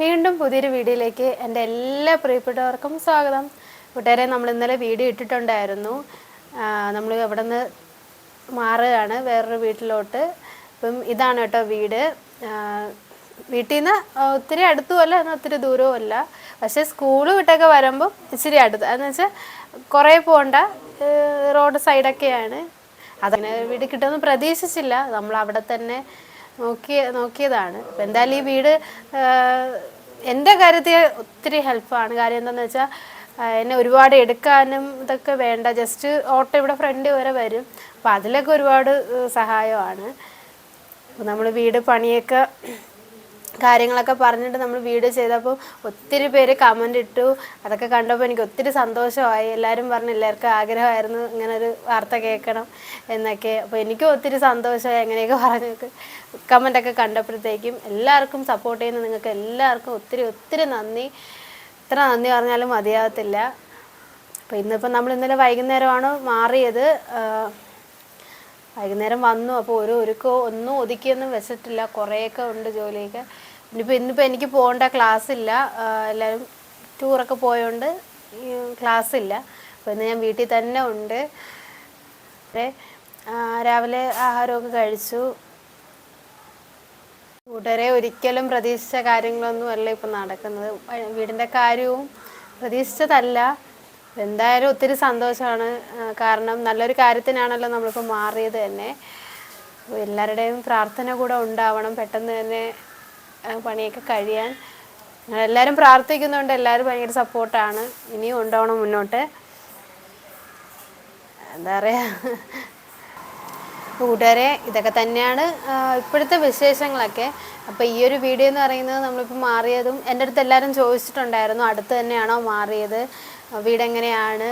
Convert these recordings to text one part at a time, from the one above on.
വീണ്ടും പുതിയൊരു വീഡിയോയിലേക്ക് എന്റെ എല്ലാ പ്രിയപ്പെട്ടവർക്കും സ്വാഗതം. കൂട്ടുകാരെ നമ്മൾ ഇന്നലെ വീഡിയോ ഇട്ടിട്ടുണ്ടായിരുന്നു. നമ്മൾ അവിടെ നിന്ന് മാറുകയാണ് വേറൊരു വീട്ടിലോട്ട്. ഇപ്പം ഇതാണ് കേട്ടോ വീട്. വീട്ടിൽ നിന്ന് ഒത്തിരി അടുത്തുമല്ല എന്നാൽ ഒത്തിരി ദൂരവും അല്ല. പക്ഷേ സ്കൂൾ വിട്ടൊക്കെ വരുമ്പോൾ ഇച്ചിരി അടുത്ത്. അതെന്ന് വെച്ചാൽ കുറേ പോകണ്ട റോഡ് സൈഡൊക്കെയാണ്. അതങ്ങനെ വീട് കിട്ടുമെന്ന് പ്രതീക്ഷിച്ചില്ല. നമ്മൾ അവിടെ തന്നെ നോക്കിയ നോക്കിയതാണ്. അപ്പം എന്തായാലും ഈ വീട് എന്റെ കാര്യത്തിൽ ഒത്തിരി ഹെൽപ്പാണ് കാര്യം എന്താണെന്ന് വെച്ചാൽ എന്നെ ഒരുപാട് എടുക്കാനും ഇതൊക്കെ വേണ്ട. ജസ്റ്റ് ഓട്ടോ ഇവിടെ ഫ്രണ്ട് വരെ വരും. അപ്പം അതിലൊക്കെ ഒരുപാട് സഹായമാണ്. നമ്മൾ വീട് പണിയൊക്കെ കാര്യങ്ങളൊക്കെ പറഞ്ഞിട്ട് നമ്മൾ വീഡിയോ ചെയ്തപ്പോൾ ഒത്തിരി പേര് കമന്റ് ഇട്ടു. അതൊക്കെ കണ്ടപ്പോൾ എനിക്ക് ഒത്തിരി സന്തോഷമായി. എല്ലാവരും പറഞ്ഞു എല്ലാവർക്കും ആഗ്രഹമായിരുന്നു ഇങ്ങനെ ഒരു വാർത്ത കേൾക്കണം എന്നൊക്കെ. അപ്പോൾ എനിക്കും ഒത്തിരി സന്തോഷമായി അങ്ങനെയൊക്കെ പറഞ്ഞൊക്കെ കമന്റൊക്കെ കണ്ടപ്പോഴത്തേക്കും എല്ലാവർക്കും സപ്പോർട്ട് ചെയ്യുന്ന നിങ്ങൾക്ക് എല്ലാവർക്കും ഒത്തിരി ഒത്തിരി നന്ദി. ഇത്ര നന്ദി പറഞ്ഞാലും മതിയാകത്തില്ല അപ്പോൾ ഇന്നിപ്പോൾ നമ്മൾ ഇന്നലെ വൈകുന്നേരമാണ് മാറിയത്? വൈകുന്നേരം വന്നു. അപ്പോൾ ഒരു ഒരുക്കോ ഒന്നും ഒതുക്കിയൊന്നും വെച്ചിട്ടില്ല. കുറേയൊക്കെ ഉണ്ട് ജോലിയൊക്കെ. ഇനിയിപ്പോൾ ഇന്നിപ്പോൾ എനിക്ക് പോകേണ്ട ക്ലാസ് ഇല്ല. എല്ലാവരും ടൂറൊക്കെ പോയതുകൊണ്ട് ക്ലാസ് ഇല്ല. അപ്പോൾ ഇന്ന് ഞാൻ വീട്ടിൽ തന്നെ ഉണ്ട്. രാവിലെ ആഹാരമൊക്കെ കഴിച്ചു. കൂട്ടരെ ഒരിക്കലും പ്രതീക്ഷിച്ച കാര്യങ്ങളൊന്നും അല്ല ഇപ്പം നടക്കുന്നത്. വീടിന്റെ കാര്യവും പ്രതീക്ഷിച്ചതല്ല. എന്തായാലും ഒത്തിരി സന്തോഷമാണ്. കാരണം നല്ലൊരു കാര്യത്തിനാണല്ലോ നമ്മളിപ്പോൾ മാറിയത് തന്നെ. എല്ലാവരുടെയും പ്രാർത്ഥന കൂടെ ഉണ്ടാവണം. പെട്ടെന്ന് തന്നെ പണിയൊക്കെ കഴിയാൻ. എല്ലാവരും പ്രാർത്ഥിക്കുന്നുണ്ട്. എല്ലാവരും ഭയങ്കര സപ്പോർട്ടാണ്. ഇനിയും ഉണ്ടാവണം മുന്നോട്ട്. എന്താ പറയുക കൂട്ടുകാരെ ഇതൊക്കെ തന്നെയാണ് ഇപ്പോഴത്തെ വിശേഷങ്ങളൊക്കെ. അപ്പോൾ ഈ ഒരു വീഡിയോ എന്ന് പറയുന്നത് നമ്മളിപ്പോൾ മാറിയതും എന്റെ അടുത്ത് എല്ലാവരും ചോദിച്ചിട്ടുണ്ടായിരുന്നു അടുത്ത് തന്നെയാണോ മാറിയത് വീട് എങ്ങനെയാണ്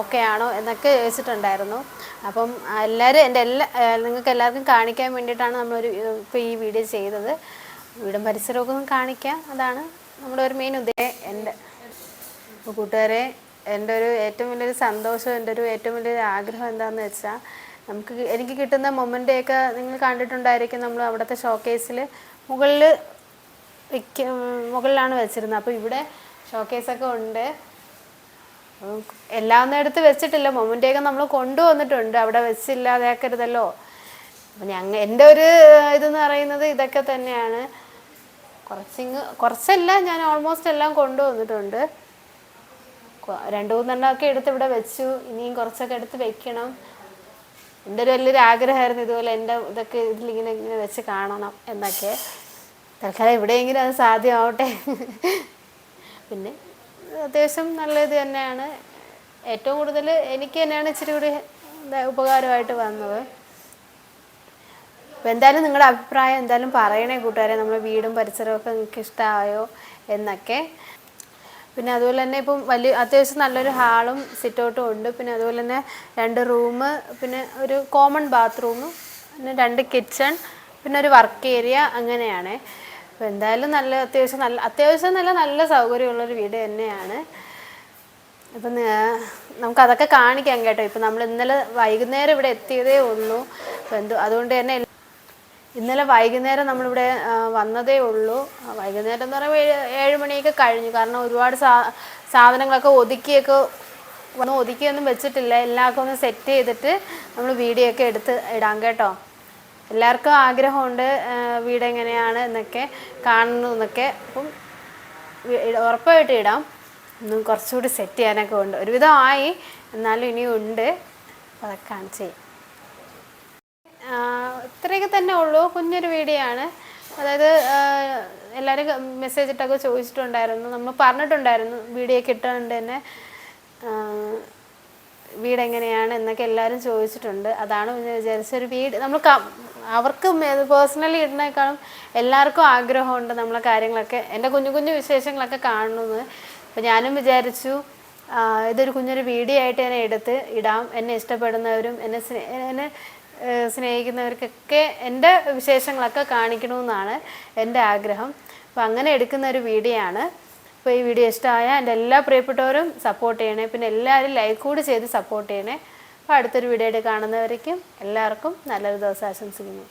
ഓക്കെ ആണോ എന്നൊക്കെ ചോദിച്ചിട്ടുണ്ടായിരുന്നു. അപ്പം എല്ലാവരും എന്റെ എല്ലാ നിങ്ങൾക്ക് എല്ലാവർക്കും കാണിക്കാൻ വേണ്ടിയിട്ടാണ് നമ്മളൊരു ഇപ്പോൾ ഈ വീഡിയോ ചെയ്തത്. വീടും പരിസരമൊക്കെ കാണിക്കുക കാണിക്കാം. അതാണ് നമ്മുടെ ഒരു മെയിൻ ഉദ്ദേശം എന്റെ കൂട്ടുകാരെ എന്റെ ഒരു ഏറ്റവും വലിയൊരു സന്തോഷം എന്റെ ഒരു ഏറ്റവും വലിയൊരു ആഗ്രഹം എന്താണെന്ന് വെച്ചാൽ നമുക്ക് എനിക്ക് കിട്ടുന്ന മൊമെന്റെയൊക്കെ നിങ്ങൾ കണ്ടിട്ടുണ്ടായിരിക്കും നമ്മൾ അവിടുത്തെ ഷോക്കേസിൽ മുകളിൽ വെക്ക മുകളിലാണ് വെച്ചിരുന്നത്. അപ്പോൾ ഇവിടെ ഷോക്കേസൊക്കെ ഉണ്ട്. എല്ലാം ഒന്നും എടുത്ത് വെച്ചിട്ടില്ല. മൊമെന്റെയൊക്കെ നമ്മൾ കൊണ്ടുവന്നിട്ടുണ്ട്. അവിടെ വെച്ചില്ലാതാക്കരുതല്ലോ അപ്പം ഞങ്ങൾ എന്റെ ഒരു ഇതെന്ന് പറയുന്നത് ഇതൊക്കെ തന്നെയാണ്. കുറച്ചിങ് കുറച്ചെല്ലാം ഞാൻ ഓൾമോസ്റ്റ് എല്ലാം കൊണ്ടുവന്നിട്ടുണ്ട്. രണ്ടു മൂന്നെണ്ണമൊക്കെ എടുത്ത് ഇവിടെ വെച്ചു. ഇനിയും കുറച്ചൊക്കെ എടുത്ത് വെക്കണം. എന്റെ ഒരു വലിയൊരു ആഗ്രഹമായിരുന്നു ഇതുപോലെ എന്റെ ഇതൊക്കെ ഇതിലിങ്ങനെ ഇങ്ങനെ വെച്ച് കാണണം എന്നൊക്കെ. തൽക്കാലം എവിടെയെങ്കിലും അത് സാധ്യമാവട്ടെ. പിന്നെ അത്യാവശ്യം നല്ല ഇത് തന്നെയാണ്. ഏറ്റവും കൂടുതൽ എനിക്ക് തന്നെയാണ് ഇച്ചിരി കൂടി ഉപകാരമായിട്ട് വന്നത്. എന്തായാലും നിങ്ങളുടെ അഭിപ്രായം എന്തായാലും പറയണേ കൂട്ടുകാരെ. നമ്മുടെ വീടും പരിസരമൊക്കെ നിങ്ങൾക്ക് ഇഷ്ടമായോ എന്നൊക്കെ. പിന്നെ അതുപോലെ തന്നെ ഇപ്പം വലിയ അത്യാവശ്യം നല്ലൊരു ഹാളും സിറ്റൗട്ടും ഉണ്ട്. പിന്നെ അതുപോലെ തന്നെ രണ്ട് റൂം പിന്നെ ഒരു കോമൺ ബാത്റൂം പിന്നെ രണ്ട് കിച്ചൺ പിന്നെ ഒരു വർക്ക് ഏരിയ അങ്ങനെയാണ്. അപ്പോൾ എന്തായാലും നല്ല അത്യാവശ്യം നല്ല അത്യാവശ്യം നല്ല നല്ല സൗകര്യമുള്ളൊരു വീട് തന്നെയാണ്. അപ്പം നമുക്കതൊക്കെ കാണിക്കാം കേട്ടോ. ഇപ്പം നമ്മൾ ഇന്നലെ വൈകുന്നേരം ഇവിടെ എത്തിയതേ ഉള്ളൂ. അപ്പം എന്തോ അതുകൊണ്ട് തന്നെ ഇന്നലെ വൈകുന്നേരം നമ്മളിവിടെ വന്നതേ ഉള്ളൂ. വൈകുന്നേരം എന്ന് പറയുമ്പോൾ ഏഴ് മണിയൊക്കെ കഴിഞ്ഞു. കാരണം ഒരുപാട് സാ സാധനങ്ങളൊക്കെ ഒതുക്കിയൊക്കെ ഒന്നും ഒതുക്കിയൊന്നും വെച്ചിട്ടില്ല. എല്ലാവർക്കും ഒന്ന് സെറ്റ് ചെയ്തിട്ട് നമ്മൾ വീഡിയോ ഒക്കെ എടുത്ത് ഇടാം കേട്ടോ. എല്ലാവർക്കും ആഗ്രഹമുണ്ട് വീട് എങ്ങനെയാണ് എന്നൊക്കെ കാണുന്നു എന്നൊക്കെ. അപ്പം ഉറപ്പായിട്ട് ഇടാം. ഒന്നും കുറച്ചുകൂടി സെറ്റ് ചെയ്യാനൊക്കെ ഉണ്ട്. ഒരുവിധം ആയി. എന്നാലും ഇനിയും ഉണ്ട്. അതൊക്കെ കാണിച്ചു തരാം. ഇത്രയൊക്കെ തന്നെ ഉള്ളൂ. കുഞ്ഞൊരു വീഡിയോ ആണ് അതായത് എല്ലാവരും മെസ്സേജ് ഇട്ടൊക്കെ ചോദിച്ചിട്ടുണ്ടായിരുന്നു. നമ്മൾ പറഞ്ഞിട്ടുണ്ടായിരുന്നു വീഡിയോ കിട്ടുന്നുണ്ട് തന്നെ വീട് എങ്ങനെയാണ് എന്നൊക്കെ എല്ലാവരും ചോദിച്ചിട്ടുണ്ട്. അതാണ് ഞാൻ വിചാരിച്ച ഒരു വീട്. നമ്മൾ അവർക്ക് പേഴ്സണലി ഇടുന്നേക്കാളും എല്ലാവർക്കും ആഗ്രഹമുണ്ട് നമ്മളെ കാര്യങ്ങളൊക്കെ. എന്റെ കുഞ്ഞു കുഞ്ഞു വിശേഷങ്ങളൊക്കെ കാണുന്നത്. അപ്പോൾ ഞാനും വിചാരിച്ചു ഇതൊരു കുഞ്ഞൊരു വീഡിയോ ആയിട്ട് തന്നെ എടുത്ത് ഇടാം. എന്നെ ഇഷ്ടപ്പെടുന്നവരും എന്നെ എന്നെ സ്നേഹിക്കുന്നവർക്കൊക്കെ എന്റെ വിശേഷങ്ങളൊക്കെ കാണിക്കണമെന്നാണ് എന്റെ ആഗ്രഹം. അപ്പോൾ അങ്ങനെ എടുക്കുന്ന ഒരു വീഡിയോ ആണ് അപ്പോൾ ഈ വീഡിയോ ഇഷ്ടമായ എന്റെ എല്ലാ പ്രിയപ്പെട്ടവരും സപ്പോർട്ട് ചെയ്യണേ. പിന്നെ എല്ലാവരും ലൈക്ക് കൂടി ചെയ്ത് സപ്പോർട്ട് ചെയ്യണേ. അപ്പോൾ അടുത്തൊരു വീഡിയോ ആയിട്ട് കാണുന്നവരേക്കും എല്ലാവർക്കും നല്ലൊരു ദിവസം ആശംസിക്കുന്നു.